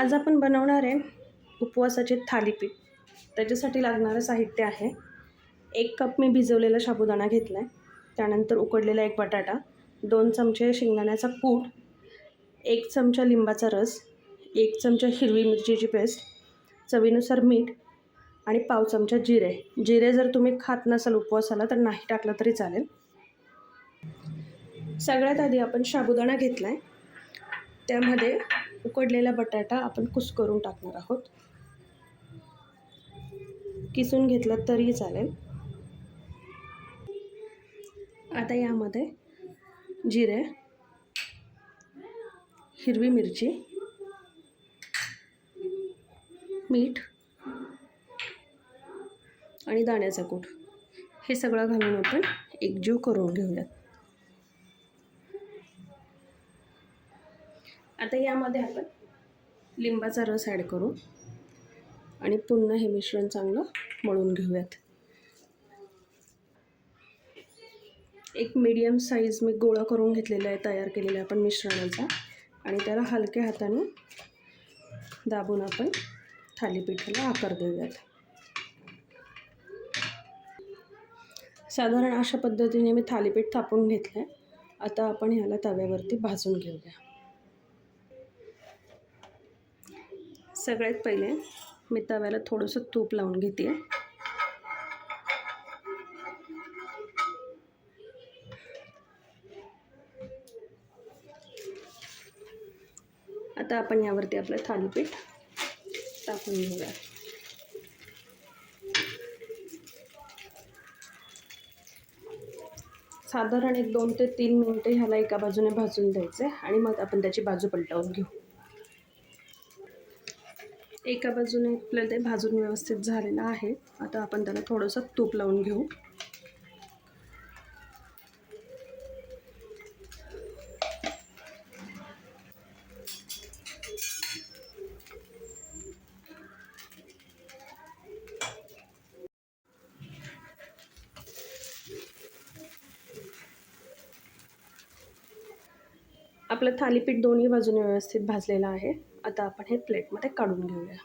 आज आपण बनवणार आहे उपवासाचे थालीपीठ. त्याच्यासाठी लागणारं साहित्य आहे. एक कप मी भिजवलेला साबुदाणा घेतला आहे त्यानंतर उकडलेला एक बटाटा दोन चमचे शेंगदाण्याचा कूट एक चमचा लिंबाचा रस एक चमचा हिरवी मिरचीची पेस्ट चवीनुसार मीठ आणि पाव चमचा जिरे. जिरे जर तुम्ही खात नसाल उपवासाला तर नाही टाकलं तरी चालेल. सगळ्यात आधी आपण साबुदाणा घेतला आहे त्यामध्ये उकडलेला बटाटा आपण कुस्करून टाकणार आहोत. किसून घेतला तरी चालेल. आता यामध्ये जिरे हिरवी मिरची मीठ आणि दाण्याचा कूट. हे सगळं घालून आपण एकजीव करून घेऊयात. आता यामध्ये आपण लिंबाचा रस ॲड करू. आणि पुन्हा हे मिश्रण चांगलं मळून घेऊयात. एक मीडियम साईज मी गोळा करून घेतलेला आहे तयार केलेला आहे आपण मिश्रणाचा. आणि त्याला हलक्या हाताने दाबून आपण थालीपीठाला आकार देऊयात. साधारण अशा पद्धतीने मी थालीपीठ थापून घेतलं आहे आता आपण ह्याला तव्यावरती भाजून घेऊया. सगळ्यात पहिले मी तव्याला थोडंसं तूप लावून घेते. आता आपण यावरती आपलं थालीपीठ टाकून घेऊया. साधारण एक दोन ते तीन मिनटं ह्याला एका बाजूने भाजून द्यायचे आणि मग आपण त्याची बाजू पलटवून घेऊ. एका बाजूने आपल्याला ते भाजून व्यवस्थित झालेलं आहे. आता आपण त्याला थोडंसं तूप लावून घेऊ. आपलं थालीपीठ दोन्ही बाजूने व्यवस्थित भाजलेलं आहे. आता आपण हे प्लेटमध्ये काढून घेऊया.